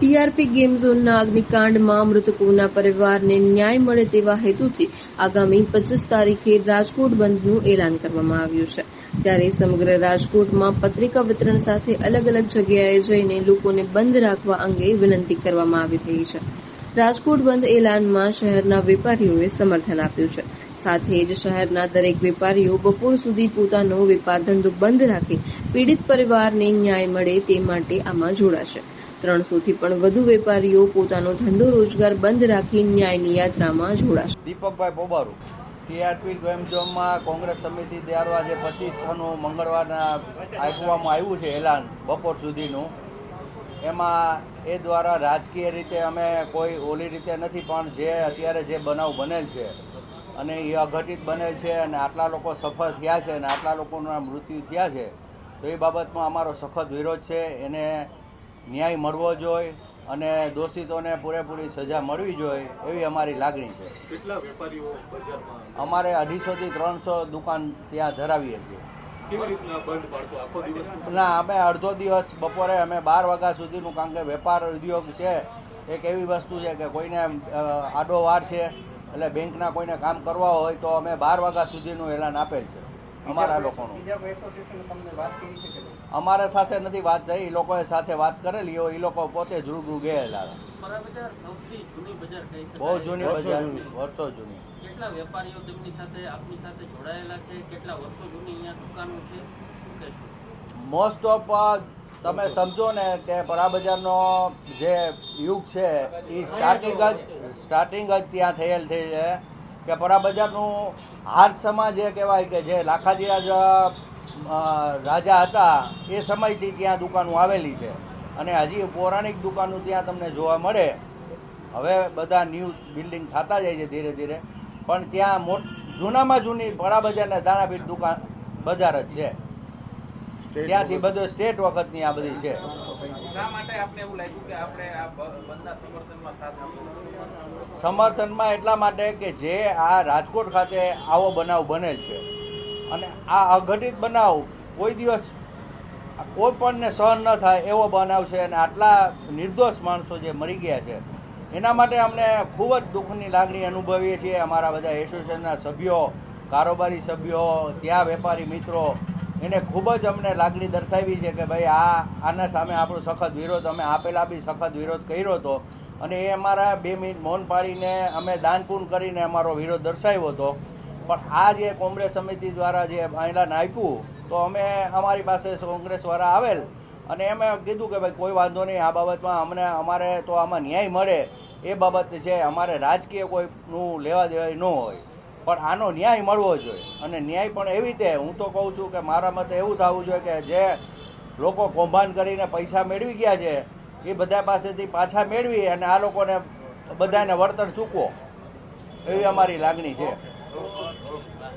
TRP game ઝોનના અગ્નિકાંડમાં મૃતકોના પરિવારને ન્યાય મળે તેવા હેતુથી આગામી પચીસ તારીખે રાજકોટ બંધનું એલાન કરવામાં આવ્યું છે. ત્યારે સમગ્ર રાજકોટમાં પત્રિકા વિતરણ સાથે અલગ અલગ જગ્યાએ જઈને લોકોને બંધ રાખવા અંગે વિનંતી કરવામાં આવી રહી છે. રાજકોટ બંધ એલાનમાં શહેરના વેપારીઓએ સમર્થન આપ્યું છે. સાથે જ શહેરના દરેક વેપારીઓ બપોર સુધી પોતાનો વેપાર ધંધો બંધ રાખી, પીડિત પરિવારને ન્યાય મળે તે માટે આમાં જોડાશે. ત્રણસોથી પણ વધુ વેપારીઓ પોતાનો ધંધો રોજગાર બંધ રાખી ન્યાયની યાત્રામાં જોડાશે. દીપકભાઈ પોબારુ ટીઆરપી ગેમ કોંગ્રેસ સમિતિ દ્વારા જે પચીસનું મંગળવારના આપવામાં આવ્યું છે એલાન બપોર સુધીનું. એમાં એ દ્વારા રાજકીય રીતે અમે કોઈ ઓલી રીતે નથી, પણ જે અત્યારે જે બનાવ બનેલ છે અને એ અઘટિત બનેલ છે અને આટલા લોકો સફળ થયા છે અને આટલા લોકોના મૃત્યુ થયા છે, તો એ બાબતમાં અમારો સખત વિરોધ છે. એને ન્યાય મળવો જોઈએ અને દોષિતોને પૂરેપૂરી સજા મળવી જોઈએ એવી અમારી લાગણી છે. કેટલા વેપારીઓ બજારમાં? અમારે અઢીસોથી ત્રણસો દુકાન ત્યાં ધરાવીએ છીએ. ના અમે અડધો દિવસ બપોરે અમે બાર વાગ્યા સુધીનું કારણ કે વેપાર ઉદ્યોગ છે એક એવી વસ્તુ છે કે કોઈને આડો વાર છે એટલે બેંકના કોઈને કામ કરવા હોય તો અમે બાર વાગ્યા સુધીનું એલાન આપેલ છે. અમારા લોકોનું. અમારા સાથે નથી વાત થઈ એ લોકોએ સાથે વાત કરેલી હોય એ લોકો પોતે રૂબરૂ ગયેલા. બરાબર બજાર સૌથી જૂની બજાર કહી શકાય બહુ જૂની બજાર વર્ષો જૂની. કેટલા વેપારીઓ તેમની સાથે આપની સાથે જોડાયેલા છે? કેટલા વર્ષો જૂની અહીંયા દુકાનો છે? મોસ્ટ ઓફ તમે સમજો ને કે બજારનો જે યુગ છે એ સ્ટાર્ટિંગ જ સ્ટાર્ટિંગ જ ત્યાં થયેલ થઈ છે. કે પરા બજારનું હાથ સમાજ એ કહેવાય કે જે લાખાજીરાજ અ, રાજા હતા એ સમયથી ત્યાં દુકાનો આવેલી છે. અને હજી પૌરાણિક દુકાનો ત્યાં તમને જોવા મળે. હવે બધા ન્યૂ બિલ્ડિંગ થતા જાય છે ધીરે ધીરે. પણ ત્યાં મોટ જૂનામાં જૂની પરા બજારના દાણાપીઠ દુકાન બજાર જ છે. ત્યાંથી બધું સ્ટેટ વખતની આ બધી છે. સમર્થનમાં સમર્થનમાં એટલા માટે કે જે આ રાજકોટ ખાતે આવો બનાવ બને છે અને આ અઘટિત બનાવ કોઈ દિવસ કોઈ પણને સહન ન થાય એવો બનાવ છે અને આટલા નિર્દોષ માણસો જે મરી ગયા છે, એના માટે અમને ખૂબ જ દુઃખની લાગણી અનુભવીએ છીએ અમારા બધા એસોસિએશનના સભ્યો, કારોબારી સભ્યો, ત્યાં વેપારી મિત્રો એને ખૂબ જ અમને લાગણી દર્શાવી છે કે ભાઈ આ, આના સામે આપણો સખત વિરોધ, અમે આપેલા બી સખત વિરોધ કર્યો હતો અને એ અમારા બે મિનિટ મૌન પાડીને અમે દાનપૂન કરીને અમારો વિરોધ દર્શાવ્યો હતો પણ આ જે કોંગ્રેસ સમિતિ દ્વારા જે એલાન આપ્યું, તો અમે અમારી પાસે કોંગ્રેસવાળા આવેલ. અને એમે કીધું કે ભાઈ કોઈ વાંધો નહીં, આ બાબતમાં અમને, અમારે તો આમાં ન્યાય મળે. એ બાબત છે, અમારે રાજકીય કોઈનું લેવા દેવાય ન હોય. પણ આનો ન્યાય મળવો જોઈએ. અને ન્યાય પણ એવી રીતે, હું તો કહું છું કે મારા મતે એવું થવું જોઈએ કે જે લોકો કૌભાંડ કરીને પૈસા મેળવી ગયા છે, એ બધા પાસેથી પાછા મેળવી અને આ લોકોને બધાને વળતર ચૂકવો. એવી અમારી લાગણી છે.